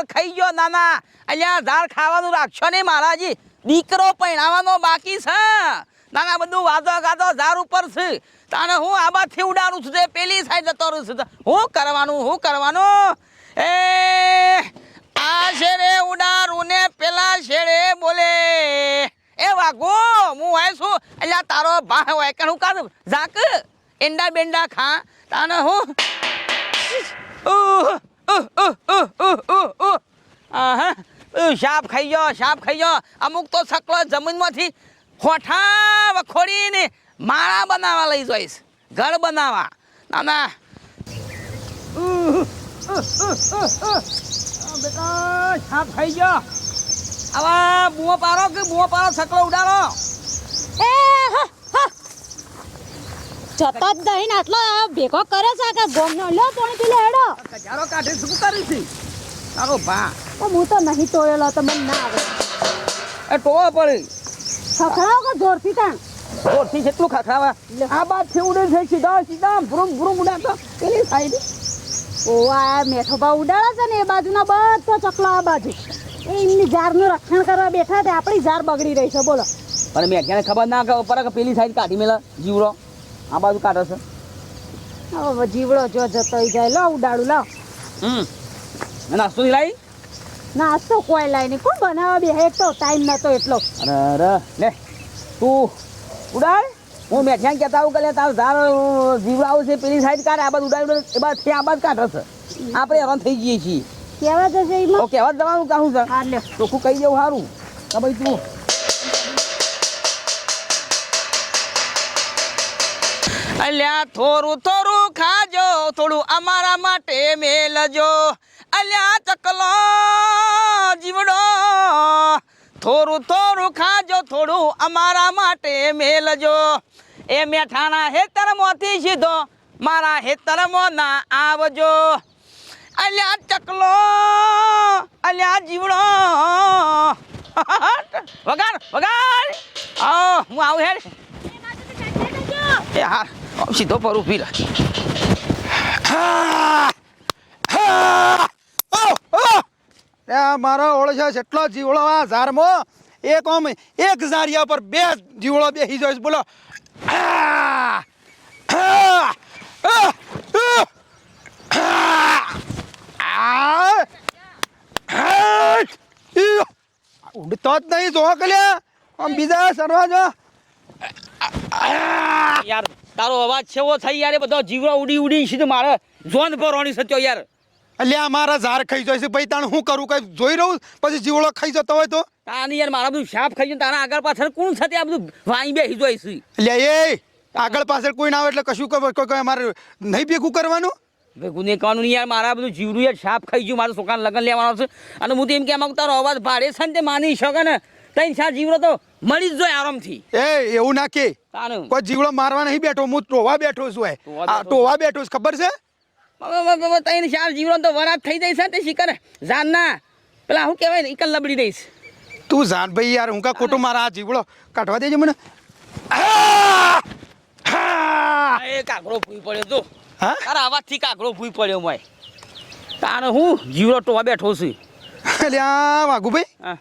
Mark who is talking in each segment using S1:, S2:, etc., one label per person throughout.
S1: ઝાર ખાઈ ગયો, નાના. અલ્યા ઝાર ખાવાનું રાખશો નહીં મહારાજી. દીકરો પહેણાવાનો બાકી છે. નાના, બધું વાદો ગાદો ઝાર ઉપર છે. તાને હું આબાથી ઉડાડું છું પેલી સાઈડ જતો રહું છું. હું કરવાનું હું કરવાનું? એ, આ શેરે ઉડાડું ને પેલા શેરે બોલે. એ વાગો હું હોય છું. અલ્યા, તારો ભા હોય કે હું કાઢું ઝાક? એંડા બેંડા ખા. તાને હું સાપ ખાઈ ગયો સાપ ખાઈ ગયો. અમુક તો સકલો જમીનમાંથી ખોઠા વખોડીને માળા બનાવવા લઈ જઈશ. ઘર બનાવવા. ના ના બેટા સાપ ખાઈ ગયો. આવા બુઓ પારો કે બુઓ પારો સકલો ઉડાડો.
S2: એ હા. જતો જ દહીં આટલો ભેગો કરે છે કે ગોમનો? લો પોણી પી હેડો.
S1: કજારો કાઢે શું કરી છે? તારો ભા
S2: તો હું તો નહીં તોડેલો તો મને ના આવે.
S1: એ ટોવા પડે.
S2: ખખડાવો કે જોરથી તાણ?
S1: જોરથી જેટલું ખખડાવા. આ બાદથી ઉડે છે સીધા સીધા ભ્રુમ ભ્રુમ ઉડાતો પેલી સાઈડ
S2: ઓવા મેઠો બા ઉડાડે છે ને એ બાજુના બધો ચકલો આ બાજુ. એ એમની જારનું રક્ષણ કરવા બેઠા તે આપણી જાર બગડી રહી છે બોલો.
S1: પણ મેં ક્યારે ખબર ના કે કે પેલી સાઈડ કાઢી મેલા જીવડો. આ બાજુ કાઢો છે.
S2: હવે જીવડો જો જતો જાય. લો ઉડાડું લો.
S1: હમ. નાસ્તો ની લાવી?
S2: નાસ્તો કોઈ લાય નહીં. કોણ બનાવવા બે? એક તો ટાઈમ નતો એટલો.
S1: અરે અરે. લે તું ઉડાડ. હું મેઠિયા કહેતા આવું કે તારું ધાર જીવડાવું છે પેલી સાઈડ કાઢ આ બાજુ ઉડાડ એ બાદથી આ બાજુ કાઢો છે. આપણે હેરાન થઈ જઈએ છીએ.
S2: કેવા જશે એમાં?
S1: કહેવા જ જવાનું કહું છે.
S2: તો
S1: ચોખ્ખું કહી દેવું સારું. કે ભાઈ તું. અલ્યા થોરું થોરું ખાજો થોડું અમારા માટે મેલજો. અલ્યા ચકલો જીવડો થોરું થોરું ખાજો થોડું અમારા માટે મેલજો. એ મેઠાણા હેતરમાંથી સીધો મારા હેતરમાં ના આવજો. અલ્યા ચકલો અલ્યા જીવડો. વગાડ વગાડ. હું આવું હેડ. એ હા. સીધો પર ઊભી
S3: આ મારો ઓળખા જેટલો જીવડો આ ઝારમો. એક આમ એક ઝારિયા પર બે જીવડો બેસી જાય બોલો! ઉડતો જ નહીં જો કલ્યા. આમ બીજા સરવા જો.
S1: યાર તારો અવાજ છેવો થઈ યાર બધો જીવડો ઉડી ઉડી સીધું મારે જોન ભરવાની સત્યો યાર.
S3: અલ્યા મારા ઝાર ખાઈ જાય છે. ભાઈ તાણ શું કરું? કઈ જોઈ રહું? પછી જીવડો ખાઈ જતો હોય તો?
S1: તાની યાર મારા બધું સાપ ખાઈ જાય તારા આગળ પાછળ કોણ છે આ બધું વાઈ બેસી જોઈ છે?
S3: એટલે એ આગળ પાછળ કોઈ ના આવે એટલે કશું કોઈ અમારે નહીં ભેગું કરવાનું?
S1: ભેગું નહીં કરવાનું યાર મારા બધું જીવડું યાર સાપ ખાઈ ગયું મારું છોકરાને લગ્ન લેવાનો છે. અને હું તો એમ કહેવા માંગુ તારો અવાજ ભાડે છે ને તે માની શકે ને? તઈ સાત જીવડો તો મળી જ જોય આરામથી.
S3: એ એવું ના કે. કોઈ જીવડો મારવા નહીં બેઠો હું ટોવા બેઠો છું. આ ટોવા બેઠો છું ખબર છે?
S1: તઈને ચાર જીવડો તો વરાત થઈ જાય છે તે જાન ના પેલા શું કહેવાય ને એકલ લબડી દઈશ.
S3: તું જાન ભાઈ યાર હું કા ખોટું મારા આ જીવડો કાઢવા દેજે મને. આ! આ!
S1: એ કાગડો ભૂઈ પડ્યો તો
S3: હા?
S1: તારા અવાજથી કાગડો ભૂઈ પડ્યો મય. તારે હું જીવડો ટોવા બેઠો છું.
S3: અલ્યા વાઘુભાઈ.
S1: હા.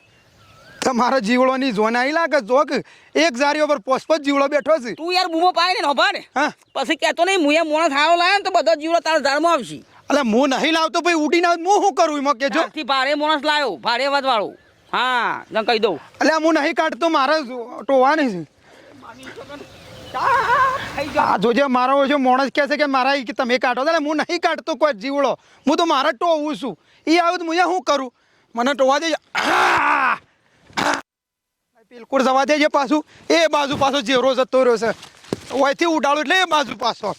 S3: તમારો જીવડોની જોન આવી લાગે જોક. એક એક ઉપર પર જ જીવડો બેઠો છે.
S1: તું યાર બૂમો પાય ને નભા ને.
S3: હા.
S1: પછી કહેતો નહીં મુએ મોણસ હારો લાવ્યો ને તો બધો જીવડો તારા ઝાડમાં આવશે.
S3: એટલે હું નહીં લાવતો ભાઈ ઉડીને ના હું શું કરું એમાં કેજો.
S1: ભારે મોણસ લાવ્યો ભારે અવાજ વાળો હા તને કહી દઉં.
S3: એટલે હું નહીં કાઢતો મારે ટોવા નહીં છે. જોજે મારો જો માણસ કહે છે કે મારા એ કે તમે કાઢો. એટલે હું નહીં કાઢતો કોઈ જીવડો. હું તો મારા ટોવું છું. એ આવું તો હું શું કરું? મને ટોવા દેજો આ! બિલકુલ જવા દેજે પાછું. એ બાજુ પાછો જેરો જતો રહ્યો છે. ઓયથી ઉડાડો એટલે એ બાજુ પાછો.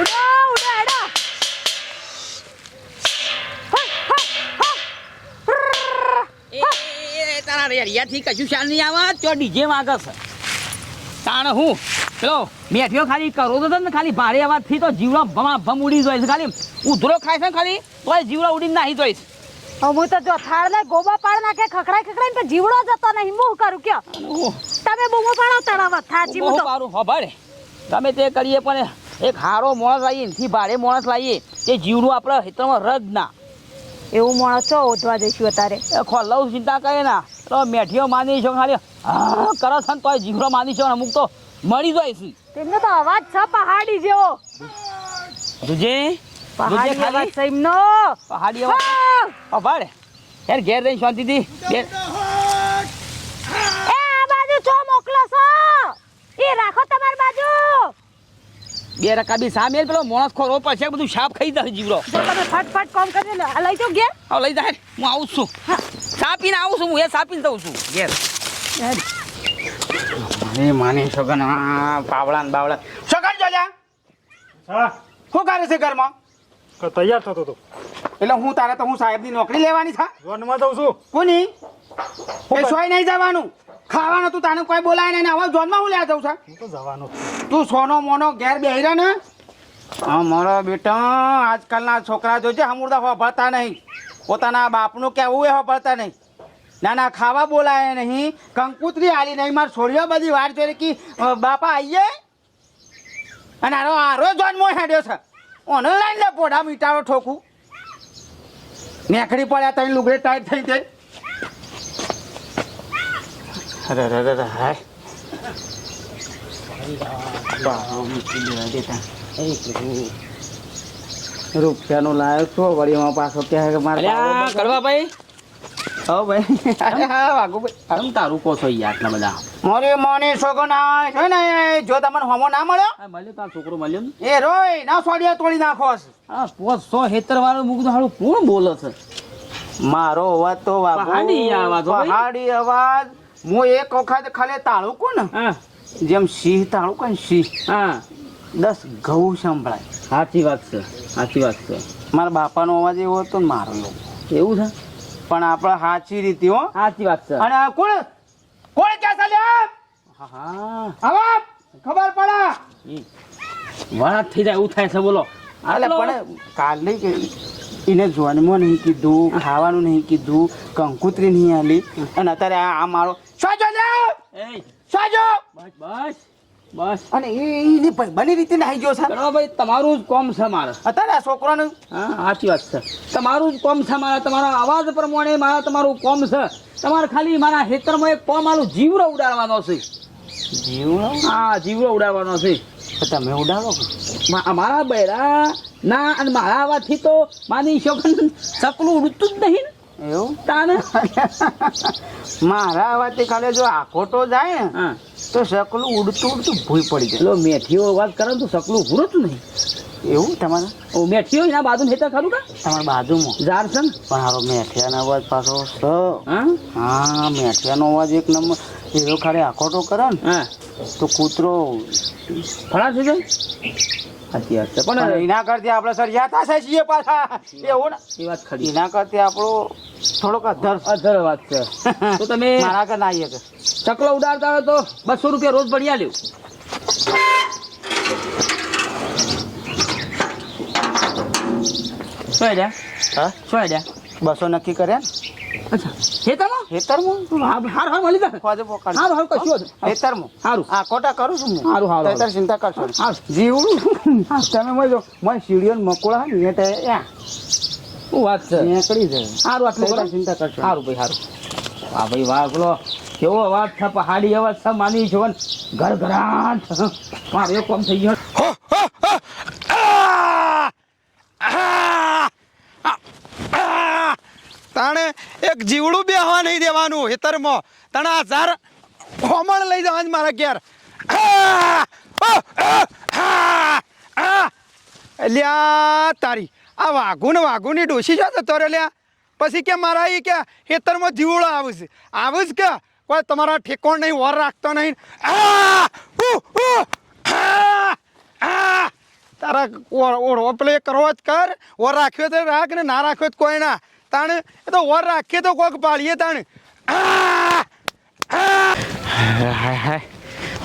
S2: ઉડો ઉડો હેડો
S1: એ એ, તારા રેડિયાથી કશું શાલ નહીં આવે? તો ડીજે વાગે છે. તાણ હું? પેલો મેઠ્યો ખાલી કરો તો ને ખાલી ભારે અવાજથી તો જીવડો ભમા ભમ ઉડી જાય છે ખાલી. ઉધરો ખાય છે ને ખાલી તોય જીવડો ઉડીને નાહી
S2: જોઈશ. હું તો જો થાળ ને ગોબા પાડ નાખે ખખડાઈ ખખડાઈ પણ જીવડો જતો નહીં. હું કરું કયો? તમે બૂમો પાડો તળાવ થાચી હું તો.
S1: સારું હભાડે તમે તે કરીએ પણ એક હારો માણસ લાવીએ એથી ભારે માણસ લાવીએ તે જીવડું આપણે હિતમાં રદ ના.
S2: એવું માણસ છો ઓધવા જઈશું અત્યારે.
S1: એ ખોલ્લાવું ચિંતા કરે ના. તો મેઠીઓ માની છો ખાલી. હા કરો છે ને તોય જીવડો માની છો અમુક તો મળી જાય છે.
S2: તેમનો તો અવાજ છે પહાડી જેવો.
S1: દુજે
S2: પહાડી અવાજ છે
S1: પહાડી અવાજ અભાડે યાર ઘેર રહી શાંતિથી બે
S2: એ આ બાજુ છો મોકલો છો. એ રાખો તમારી બાજુ.
S1: બે રકા બી સામે પેલો માણસ ખોરો પછી બધું સાપ ખાઈ જશે જીવડો.
S2: તમે ફટફટ કામ કરી લો. લઈ જાઓ ઘેર.
S1: હા લઈ જાય હું આવું છું. સાપીને આવું છું હું એ સાપીને જઉં છું. ઘેર.
S4: માની છોકન આ પાવડા ને બાવડા છોકન જોજા.
S3: હા.
S4: શું કરે છે ઘરમાં?
S3: તૈયાર થતો હતો
S4: એટલે હું તારે તો હું સાહેબની નોકરી લેવાની છે?
S3: જોનમાં જઉં છું.
S4: કોની? એ સોય નહીં જવાનું. ખાવાનું તું તાને કોઈ બોલાય નહીં હવે જોનમાં હું લેવા જઉં છું.
S3: હું તો જવાનો.
S4: તું સોનો મોનો ઘેર બેહી ને. હા મારો બેટા આજકાલના છોકરા જોજે હમુરદા હોભળતા નહીં. પોતાના બાપનું કહેવું એ હોભળતા નહીં. ના ના ખાવા બોલાય નહીં. કંકુતરી આલી નહીં. મારે છોડ્યો બધી વાર જોઈ કે બાપા આવીએ અને આરો આરો જન્મો હેડ્યો છે. ઓનલાઈન લે પોઢા મીઠાનો ઠોકું. નેકડી પડ્યા તઈ લુગડે ટાઈટ થઈ જાય. અરે અરે અરે હાય. રૂપિયાનું લાયો છો વળીમાં પાછો કે
S1: કડવા ભાઈ.
S4: હા ભાઈ. અરે હા વાઘુભાઈ
S1: તમ તારું કહો છો યાર આટલા બધા?
S4: મોરી મોની ના છે ને જો તમને હોમો ના મળ્યો?
S1: તારો છોકરો મળ્યો ને?
S4: એ રોય ના સોડિયા તોડી નાખો છે.
S1: આ પોત સો હેતર વાળો મૂકું તો હારું કોણ બોલે છે?
S4: મારો અવાજ તો વાગો
S1: પહાડી અવાજ હો
S4: પહાડી અવાજ. હું એક વખત ખાલી તાળું કો ને
S1: હા.
S4: જેમ સિંહ તાળું કો ને સિંહ.
S1: હા.
S4: દસ ઘઉં સંભળાય.
S1: સાચી વાત છે સાચી વાત છે.
S4: મારા બાપાનો અવાજ એવો હતો ને મારો. એવું
S1: છે?
S4: પણ આપણે સાચી રીતે હો.
S1: સાચી વાત છે.
S4: અને કોણ? કોણ કે ચાલ્યા
S1: હા. હા
S4: હવે ખબર પડે.
S1: વરાત થઈ જાય એવું થાય છે બોલો.
S4: અલે પણ કાલે કે એને જોનમાં નહીં કીધું ખાવાનું નહીં કીધું કંકુતરી નહીં આલી. અને અત્યારે આ આ મારો સાજો લે
S1: એ!
S4: સાજો!
S1: બસ બસ. બસ.
S4: અને એ બની રીતે નાહી ગયો છે.
S1: ભાઈ તમારું જ કોમ છે મારે.
S4: અત્યારે આ છોકરાનું?
S1: હા સાચી વાત છે. તમારું જ કોમ છે મારા તમારા અવાજ પ્રમાણે મારા તમારું કોમ છે. તમારે ખાલી મારા ખેતરમાં એક કોમ આલું જીવડો ઉડાડવાનો છે.
S4: જીવડો
S1: હા જીવડો ઉડાડવાનો છે.
S4: તમે ઉડાડો
S1: મારા બૈરા ના અને મારા અવાજથી તો માની શોખન સકલું ઉડતું જ નહીં ને.
S4: એવું?
S1: તાને?
S4: મારા અવાજથી ખાલી જો આખોટો જાય ને તો શકલું ઉડતું ઉડતું ભૂઈ પડી જાય.
S1: મેથીઓ અવાજ કરે તો સકલું ઘૂરતું નહીં.
S4: એવું તમારા?
S1: ઓ મેઠીઓ એના બાજુ હેતા ખરું કા?
S4: તમારા બાજુમાં.
S1: ઝાડ છે ને?
S4: પણ હારો મેઠિયાનો અવાજ પાછો સ
S1: હા?
S4: મેઠિયાનો અવાજ એક નંબર. એવો ખાલી આખોટો કરે ને તો કૂતરો
S1: ફળા છે જાય? સાચી વાત છે.
S4: પણ એના કરતી આપણે સર યાદ સાચી છીએ પાછા. એવું ને?
S1: એ વાત ખરી.
S4: એના કરતી આપણો થોડોક અધર.
S1: અધર વાત છે. તો તમે
S4: મારા કર ના આવીએ કે
S1: ચકલો ઉડાડતા હોય તો બસો રૂપિયા રોજ ભણ્યા આલ્યો. શું આઈડિયા
S4: હા?
S1: શું આઈડિયા
S4: બસો નક્કી કર્યા
S1: અચ્છા. હાર હાર મળી જાય.
S4: ખોજે પોકાડ
S1: હારું હારું કશું.
S4: હેતરમાં
S1: હારું.
S4: આ કોટા કરું છું હું.
S1: હારું, હારું,
S4: તો ચિંતા કરશો નહીં. જીવડું તમે મજો. મને સીડીઓ ને ને એટલે
S1: શું વાત છે?
S4: નીકળી જાય
S1: હારું આટલું કરો.
S4: ચિંતા કરશો નહીં.
S1: સારું ભાઈ હારું. વાહ ભાઈ વાહ કેવો અવાજ છે પહાડી અવાજ છે માની છો ઘર ઘરાટ મારો થઈ ગયો.
S4: એક જીવડું બેહવા નહીં દેવાનું, હેતરમાં. તને આ ઝાર હોમણ લઈ જવાનું મારા ઘેર. લ્યા, તારી. આ વાઘું ને વાઘુની ડોસી જો જતો રે લ્યા. પછી કે મારા એ કે હેતરમાં જીવડો આવું છે. આવું જ કે? કોઈ તમારા ઠેકોણ નહીં, વર રાખતો નહીં! તારા ઓળો પેલો એ કરવો જ કર. ઓર રાખ્યો તો રાખ ને ના રાખ્યો તો કોઈ ના. તાણે? એ તો ઓર રાખીએ તો કોક પાળીએ તાણ.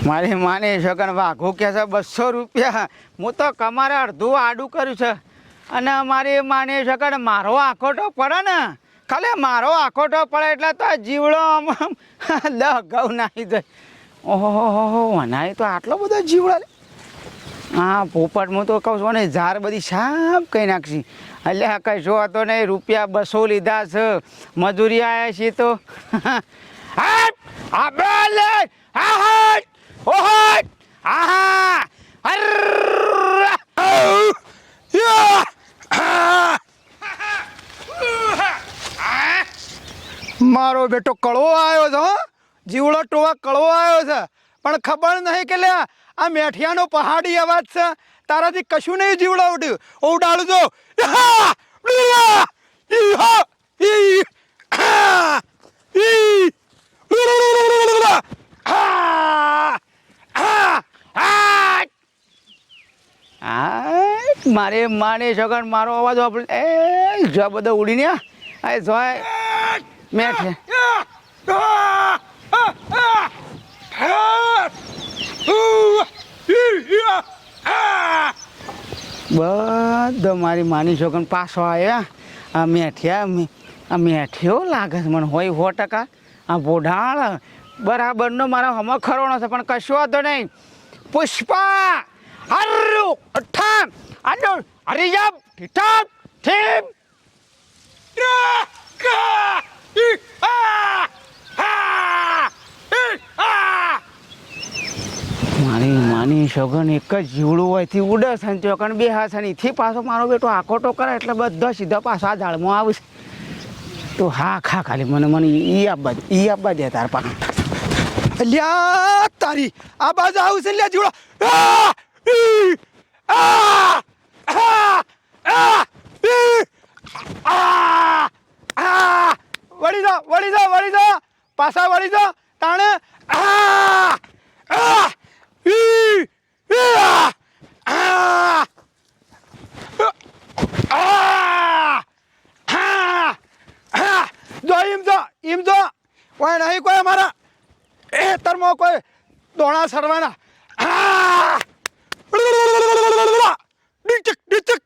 S4: મારી માને સગન વાઘો કે છે બસો રૂપિયા. હું તો કમારે અડધું આડું કર્યું છે. અને મારી માને સગન મારો આખોટો પડે ને? ખાલી મારો આખોટો પડે એટલે તો જીવડો આમ ઘઉં નાખી જાય. ઓહો અનાય તો આટલો બધો જીવડો હા હું તો કહું છું ને ઝાર બધી સાફ કહી નાખશી. એટલે આ જો હતો નહીં, રૂપિયા બસો લીધા છે. મજૂરી આવ્યા છે તો!
S3: મારો બેટો કળવો આવ્યો છે જીવડો ટોવા કળવો આવ્યો છે. પણ ખબર નહીં કે લ્યા આ મેઠિયાનો પહાડી અવાજ છે. તારાથી કશું નહીં જીવડાવડ્યું. ઉડાડું જો!
S4: મારે માને છગન મારો અવાજ વાપરે. એ જો બધો ઉડીને આ. જોય મેઠે બધો મારી માની છોકન પાછો આવ્યા. આ મેઠિયા આ મેઠિયો લાગે છે મને હોય સો ટકા. આ બોઢાળ બરાબરનો મારો હમ ખરોનો છે, પણ કશો હતો નહીં. પુષ્પા હરુ અઠામ અનુ હરિજબ ઠીઠામ, ઠીમ. મારી માની સગન એક જ જીવડું હોયથી ઉડે છે ને ચોકન બે હાથ છે ને એથી પાછો મારો બેટો આખોટો કરે એટલે બધા સીધા પાછો આ ઝાડમાં આવશે તો હા, ખા ખાલી મને મને ઈ આપવા ઈ આપવા દે તાર પાસે
S3: લ્યા તારી આ બાજુ આવશે લ્યા જીવડો! વળી જા વળી જા વળી જા પાછા વળી જા તાણે, આ! આ! જો એમ જો એમ જો કોઈ નહીં, કોઈ અમારા એ તરમાં કોઈ દોણા સરવાના! ડીચક ડીચક!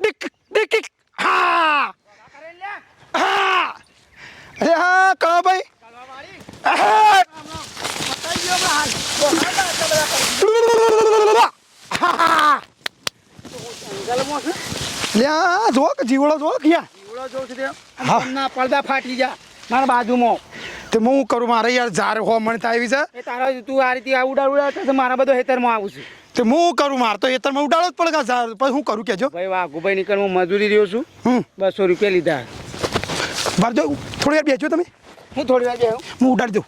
S3: ડીક ડીક હા અરે હા, કહો ભાઈ! લ્યા જો કે જીવડો જો કે યા
S4: જીવડો જોઉં છું તે
S3: હા.
S4: ના પડદા ફાટી જા મારા બાજુમાં.
S3: તે હું કરું મારે યાર ઝાર હો મણતા આવી છે.
S4: એ તારા તું આ રીતે આ ઉડાડ ઉડા મારા બધો હેતરમાં આવું છું.
S3: તે હું કરું માર તો હેતરમાં ઉડાડો જ પડે કે ઝાર પછી હું કરું કેજો.
S4: ભાઈ વાહ ગુભાઈ નીકળ હું મજૂરી રહ્યો છું. બસો રૂપિયા લીધા.
S3: ભરજો થોડી વાર બેસજો તમે.
S4: હું થોડી વાર જાઉં
S3: હું ઉડાડી દઉં!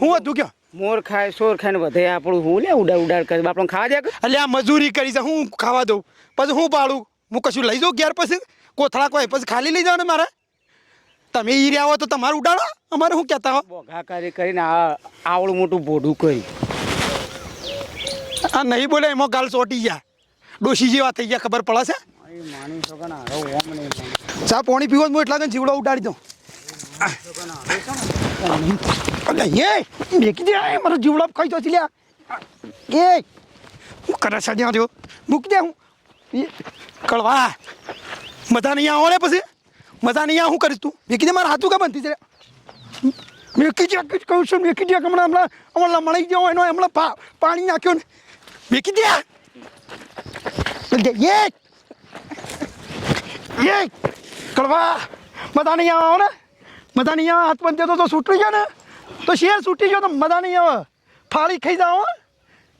S3: હું. હતું કયો?
S4: મોર ખાય સોર ખાય ને વધે આપણું હું લે ઉડાડ ઉડાડ કરે. આપણને ખાવા દે કે?
S3: એટલે આ મજૂરી કરી છે. હું ખાવા દઉં. પછી હું પાડું? હું કશું લઈ જાઉં ઘેર પછી? કોથળા કોઈ પછી ખાલી લઈ જવાનું મારે? તમે ઈ રહ્યા હો તો તમારે ઉડાડો. અમારે શું કહેતા હો?
S4: બોઘા કરી કરીને આ આવડું મોટું બોડું કરી
S3: આ નહીં બોલે એમાં ગાલ ચોટી ગયા. ડોશી જેવા થઈ ગયા ખબર પડે છે? ચા પાણી પીવો હું એટલા કઈ જીવડો ઉડાડી દઉં. એ, મેકી દે મારો જીવડો ખાઈ તો લ્યા એ, હું કરે છે ત્યાં મૂકી દે હું. કળવા. મજા નહીં આવો ને પછી? મજા નહીં આવું કરીશ તું? મેકી દે, મારા હાથું કા બનતી છે મેકી દે કહું છું, મેકી દે, હમણાં હમણાં હમણાં મળી ગયો એનો હમણાં પાણી નાખ્યો ને. મેકી દે. એ એ કળવા મજા નહીં આવો ને મજા નહીં આવે હાથ બંધ તો છૂટી ગયો ને તો શેર છૂટી ગયો તો મજા નહીં આવે ફાળી ખાઈ જાઓ હો.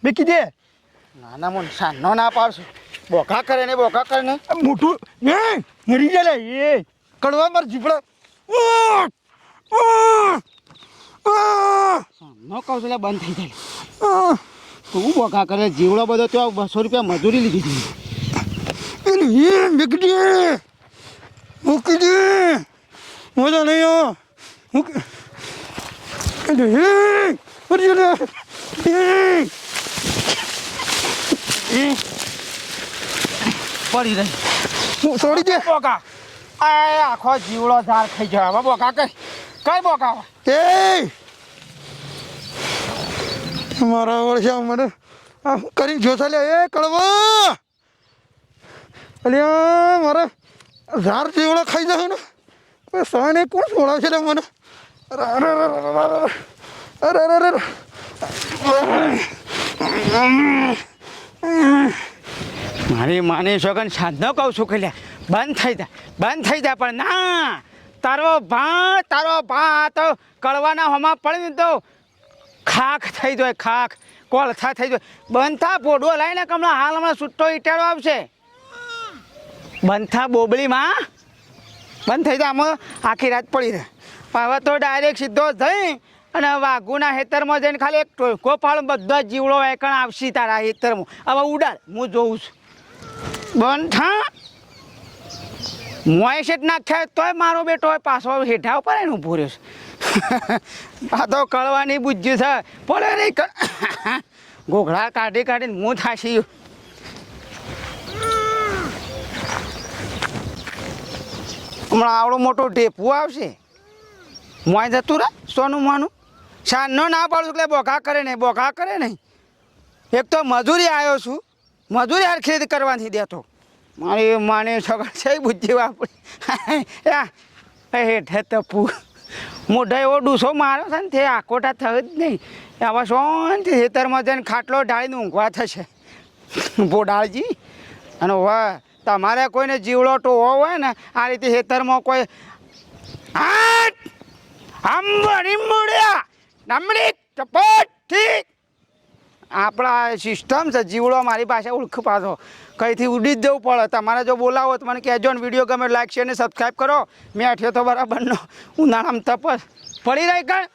S3: કીધે
S4: નાના મોન સાનો ના પાડશું બોકા કરે ને બોકા કરે ને
S3: મોટું એ મરી જાય એ કડવા માર જીપડા!
S4: સાનો કહું છું બંધ થઈ જાય! તું બોકા કરે જીવડો બધો તો બસો રૂપિયા મજૂરી લીધી હતી
S3: એલી 뭐잖아요? 웃기. 근데, એલી એ મરી જાય લે. એ એ
S4: પડી રહી
S3: હું છોડી દે
S4: બોકા આ આખો જીવડો ધાર ખાઈ જાય હવે બોકા કઈ કઈ બોઘા
S3: એ મારા વર્ષા મને આ કરી જોતા લે એ કડવો અલ્યા મારે ઝાર જેવડો ખાઈ જાય ને? સહને કોણ છોડાવશે રે મને? અરે અરે અરે
S4: મારી માની સોગન સાંજ ન કહું છું કે લ્યા બંધ થઈ જા, બંધ થઈ જા, પણ ના. તારો ભા તારો ભા તો કળવાના હોમાં પડી તો ખાખ થઈ જાય, ખાખ. કોલથા થઈ જાય. બંધ થા પોડવો લાવીને કમણા હાલ હમણાં છૂટો ઈટાળો આવશે. બંધ બોબળીમાં બંધ થઈ જાય આમાં આખી રાત પડી રહે. હવે તો ડાયરેક્ટ સીધો થઈ અને વાઘુના હેતરમાં જઈને ખાલી એક ટોળકો પાડો બધા જીવડો એકણ આવશે તારા હેતરમાં હવે ઉડાડ, હું જોઉં છું. બંધ મોય સેટ નાખ્યા તોય મારો બેટો પાછો હેઠા ઉપર એને ઊભો રહ્યો આ તો કળવાની બુજ્જી છે. પડે નહીં ઘોઘડા કાઢી કાઢીને હું થાશી. હમણાં આવડો મોટો ઢેપું આવશે. મોય જતું રહે સોનું મોનું. સાંજનો ના પાડું એટલે બોઘા કરે નહીં, બોઘા કરે નહીં. એક તો મજૂરી આવ્યો છું, મજૂરી હાર ખરીદ કરવાની દેતો. મારી માને છોકરા છે બુદ્ધિ વાપરી. હેઠે તપુ મોઢા એવો ડૂસો માર્યો છે ને તે આકોટા થયો જ નહીં. આવા શાંતિ ખેતરમાં જઈને ખાટલો ઢાળીને ઊંઘવા થશે. બોડાળજી, અને વાહ તમારે કોઈને જીવલોટો હોય ને, આ રીતે હેતરમાં કોઈ આપણા સિસ્ટમ છે, જીવડો મારી પાસે ઓળખ પાછો. કઈથી ઉડી જ દેવું પડે? તમારે જો બોલાવો તો મને કહેજો ને વીડિયો ગમે લાઈક શેર ને સબસ્ક્રાઈબ કરો. મેં અઠ્યો તો બરાબરનો ઉનાળામાં તપસ પડી રહી કાંઈ